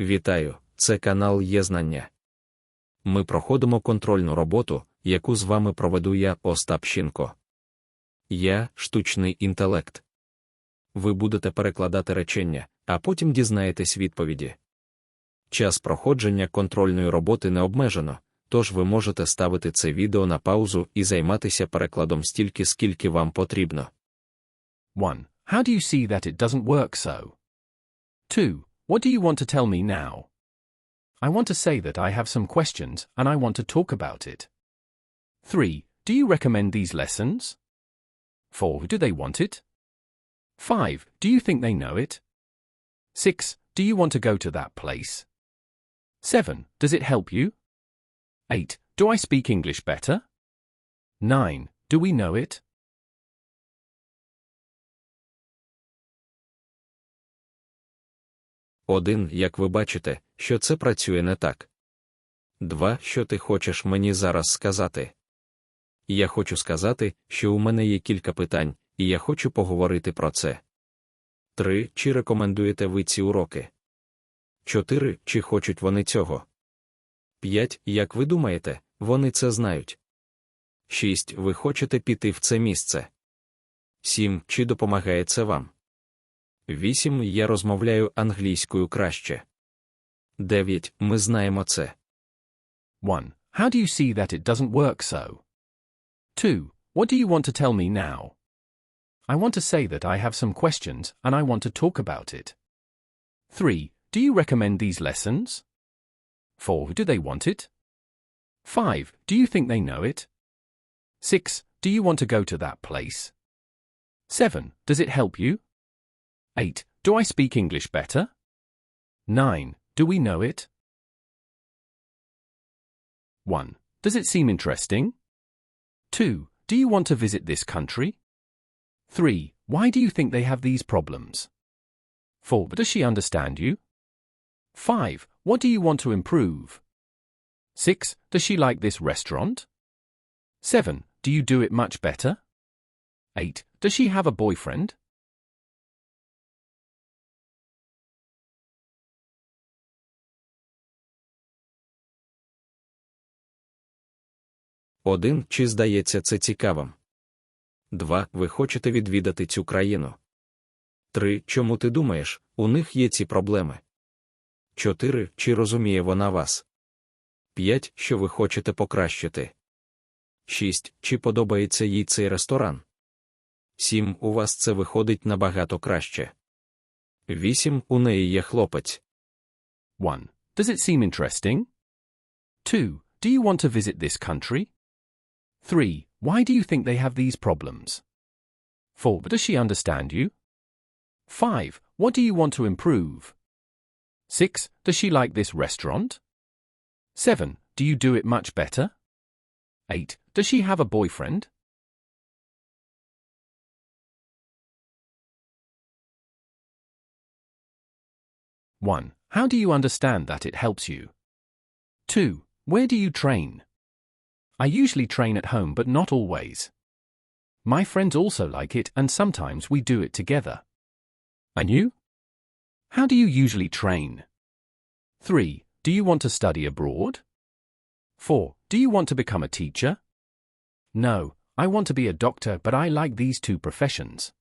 Вітаю, це канал Єзнання. Ми проходимо контрольну роботу, яку з вами проведу я, Остап Щінко. Я штучний інтелект. Ви будете перекладати речення, а потім дізнаєтесь відповіді. Час проходження контрольної роботи не обмежено, тож ви можете ставити це відео на паузу і займатися перекладом стільки, скільки вам потрібно. 1. How do you see that it doesn't work so? 2. What do you want to tell me now? I want to say that I have some questions and I want to talk about it. 3. Do you recommend these lessons? 4. Do they want it? 5. Do you think they know it? 6. Do you want to go to that place? 7. Does it help you? 8. Do I speak English better? 9. Do we know it? Один, як ви бачите, що це працює не так. Два, що ти хочеш мені зараз сказати. Я хочу сказати, що у мене є кілька питань, і я хочу поговорити про це. Три, чи рекомендуєте ви ці уроки? Чотири, чи хочуть вони цього? П'ять, як ви думаєте, вони це знають? Шість, ви хочете піти в це місце? Сім, чи допомагає це вам? 8. Я розмовляю англійською краще. 9. Ми знаємо це. 1. How do you see that it doesn't work so? 2. What do you want to tell me now? I want to say that I have some questions and I want to talk about it. 3. Do you recommend these lessons? 4. Do they want it? 5. Do you think they know it? 6. Do you want to go to that place? 7. Does it help you? 8. Do I speak English better? 9. Do we know it? 1. Does it seem interesting? 2. Do you want to visit this country? 3. Why do you think they have these problems? 4. Does she understand you? 5. What do you want to improve? 6. Does she like this restaurant? 7. Do you do it much better? 8. Does she have a boyfriend? Один, чи здається це цікавим? Два. Ви хочете відвідати цю країну? Три. Чому ти думаєш, у них є ці проблеми? Чотири. Чи розуміє вона вас? П'ять. Що ви хочете покращити? Шість. Чи подобається їй цей ресторан? Сім. У вас це виходить набагато краще. Вісім. У неї є хлопець. 1. Does it seem interesting? 2. Do you want to visit this country? 3. Why do you think they have these problems? 4. But Does she understand you? 5. What do you want to improve? 6. Does she like this restaurant? 7. Do you do it much better? 8. Does she have a boyfriend? One. How do you understand that it helps you? 2. Where do you train? I usually train at home but not always. My friends also like it and sometimes we do it together. And you? How do you usually train? 3. Do you want to study abroad? 4. Do you want to become a teacher? No, I want to be a doctor but I like these two professions.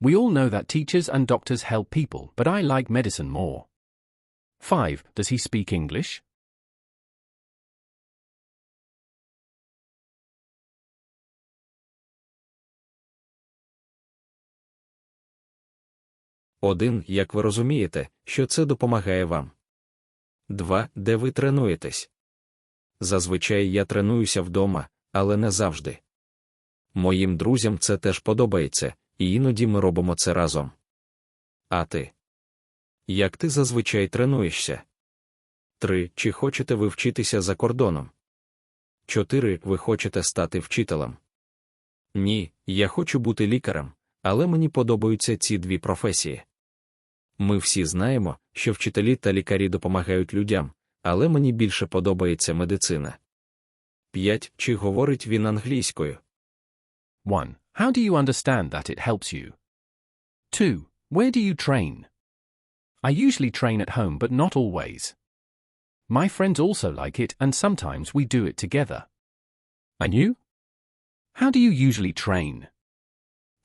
We all know that teachers and doctors help people but I like medicine more. 5. Does he speak English? Один, як ви розумієте, що це допомагає вам. Два, де ви тренуєтесь. Зазвичай я тренуюся вдома, але не завжди. Моїм друзям це теж подобається, і іноді ми робимо це разом. А ти? Як ти зазвичай тренуєшся? Три. Чи хочете ви вчитися за кордоном? Чотири. Ви хочете стати вчителем? Ні, я хочу бути лікарем, але мені подобаються ці дві професії. Ми всі знаємо, що вчителі та лікарі допомагають людям, але мені більше подобається медицина. 5. Чи говорить він англійською? 1. How do you understand that it helps you? 2. Where do you train? I usually train at home but not always. My friends also like it and sometimes we do it together. And you? How do you usually train?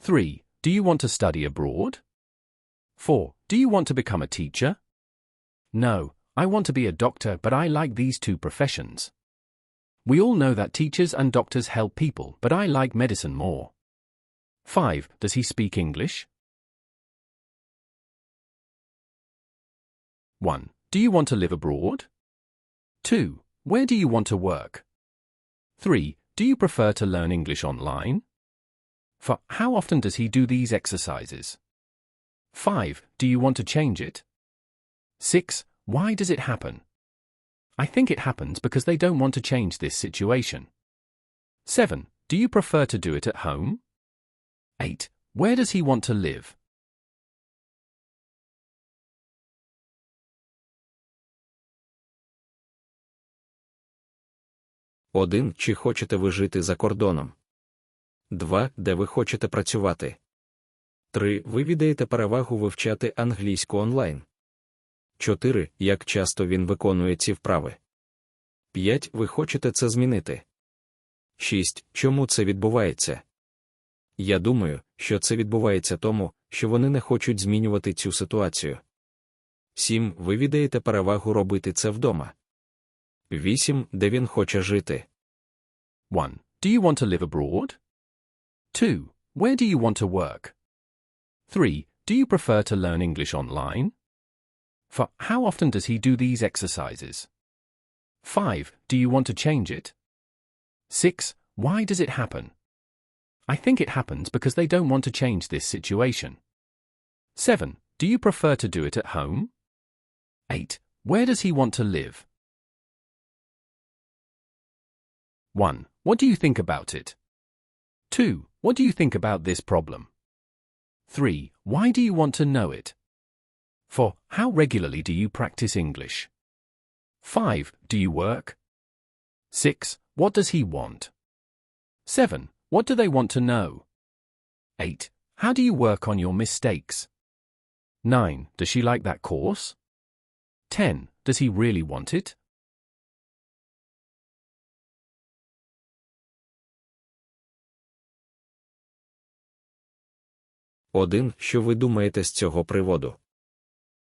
3. Do you want to study abroad? 4. Do you want to become a teacher? No, I want to be a doctor but I like these two professions. We all know that teachers and doctors help people but I like medicine more. 5. Does he speak English? 1. Do you want to live abroad? 2. Where do you want to work? 3. Do you prefer to learn English online? 4. How often does he do these exercises? 5. Do you want to change it? 6. Why does it happen? I think it happens because they don't want to change this situation. 7. Do you prefer to do it at home? 8. Where does he want to live? Один. Чи хочете ви жити за кордоном? 2. Де ви хочете працювати? 3. Ви віддаєте перевагу вивчати англійську онлайн. 4. Як часто він виконує ці вправи? 5. Ви хочете це змінити. 6. Чому це відбувається? Я думаю, що це відбувається тому, що вони не хочуть змінювати цю ситуацію. 7. Ви віддаєте перевагу робити це вдома. 8. Де він хоче жити? 1. Do you want to live abroad? 2. Where do you want to work? 3. Do you prefer to learn English online? 4. How often does he do these exercises? 5. Do you want to change it? 6. Why does it happen? I think it happens because they don't want to change this situation. 7. Do you prefer to do it at home? 8. Where does he want to live? 1. What do you think about it? 2. What do you think about this problem? 3. Why do you want to know it? 4. How regularly do you practice English? 5. Do you work? 6. What does he want? 7. What do they want to know? 8. How do you work on your mistakes? 9. Does she like that course? 10. Does he really want it? Один. Що ви думаєте з цього приводу?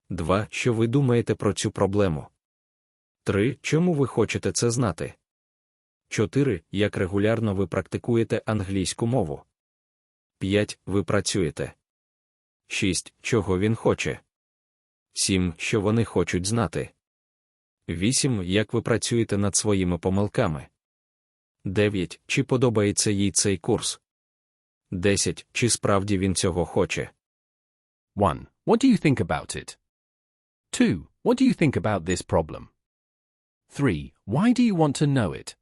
2. Що ви думаєте про цю проблему? 3. Чому ви хочете це знати? 4. Як регулярно ви практикуєте англійську мову? 5. Ви працюєте. 6. Чого він хоче? 7. Що вони хочуть знати? 8. Як ви працюєте над своїми помилками? 9. Чи подобається їй цей курс? 10. Чи справді він цього хоче? 1. What do you think about it? 2. What do you think about this problem? 3. Why do you want to know it?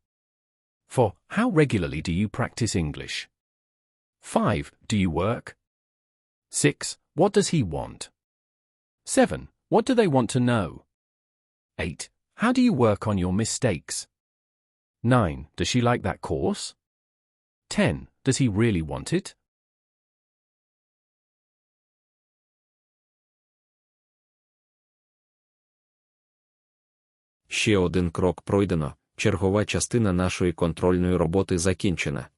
4. How regularly do you practice English? 5. Do you work? 6. What does he want? 7. What do they want to know? 8. How do you work on your mistakes? 9. Does she like that course? 10. Does he really want it? Ще один крок пройдено, чергова частина нашої контрольної роботи закінчена.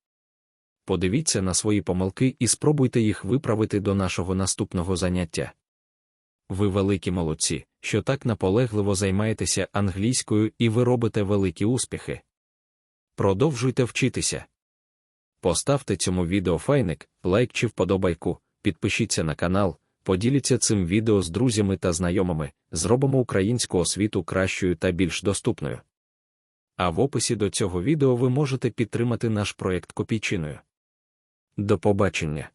Подивіться на свої помилки і спробуйте їх виправити до нашого наступного заняття. Ви великі молодці, що так наполегливо займаєтеся англійською і ви робите великі успіхи. Продовжуйте вчитися. Поставте цьому відео файник, лайк чи вподобайку, підпишіться на канал, поділіться цим відео з друзями та знайомими, зробимо українську освіту кращою та більш доступною. А в описі до цього відео ви можете підтримати наш проєкт копійчиною. До побачення!